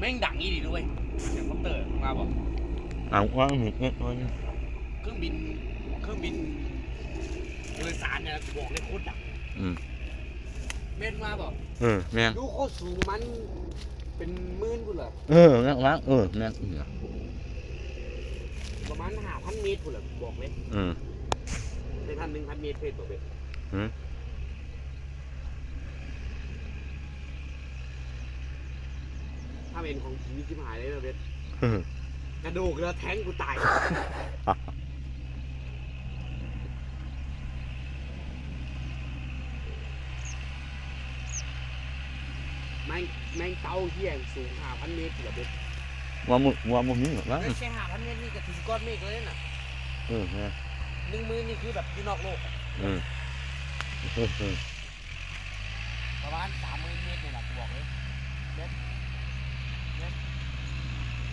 แม่งดังอีดีด้วยเสียงคอปเตอร์มาบอกเอาว่าหมึกเนี่ยมันเครื่องบินเครื่องบินโดยสารเนี่ยนะบอกเลยโคตรดังอืมแม่นมาบอกเออแม่งดูโคตรสูงมันเป็นหมื่นพุ่นเหรอเออแม่งวะเออแม่งเหรอประมาณห้าพันเมตรพุ่นเหรอบอกเลยเออ ในพันหนึ่งพันเมตรเพศบอกเลยหือาเป็นของจริงนี่ชิบหายเลยนะเบสเออกระดูกแล้วแทงกูตาย แม่งแม่งเต้าเฮี้ยงสูงห้าพันเมตรเหรอเบสว่ามึกว่ามึงนี่เหรอวะไม่ใช่ห้าพันเมตรนี่ก็ถึงก้อนเมฆเลยน่ะเออแม่งหนึ่งมือนี่คือแบบที่นอกโลกอะเออเออเออประมาณสามหมื่นเมตรเนี่ยแหละกูบอกเลยเบสเบส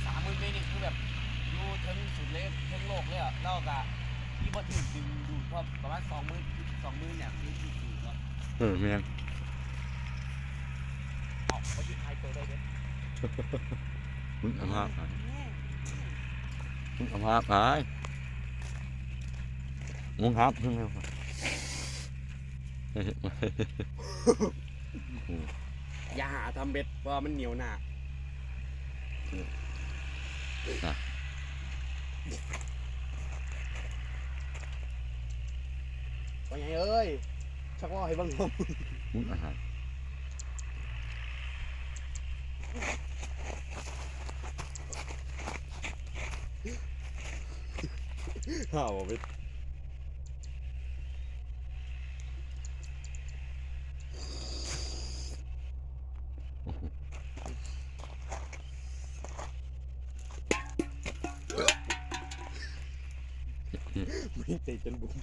สามหมื่นเมตรนี่คือแบบ อยู่ถึงสุดเลยถึงโลกเลยอะแล้วก็ที่บอถึงดึงดูดก็ประมาณสองหมื่นสองหมื่นเนี่ยคือคือคือก็เออแม่งออกเขาหยุดไทยตัวได้เบสมึงเอามาไปมึงเอามาไปมึงครับมึงเอามาเฮ้ยอย่าหาทำเบ็ดเพราะว่ามันเหนียวหนา ว่าไงเอ้ย ชักว่าให้บ้างผมมึงอาหารข้าวเบ็ดไม่ เตะจนบุ้ม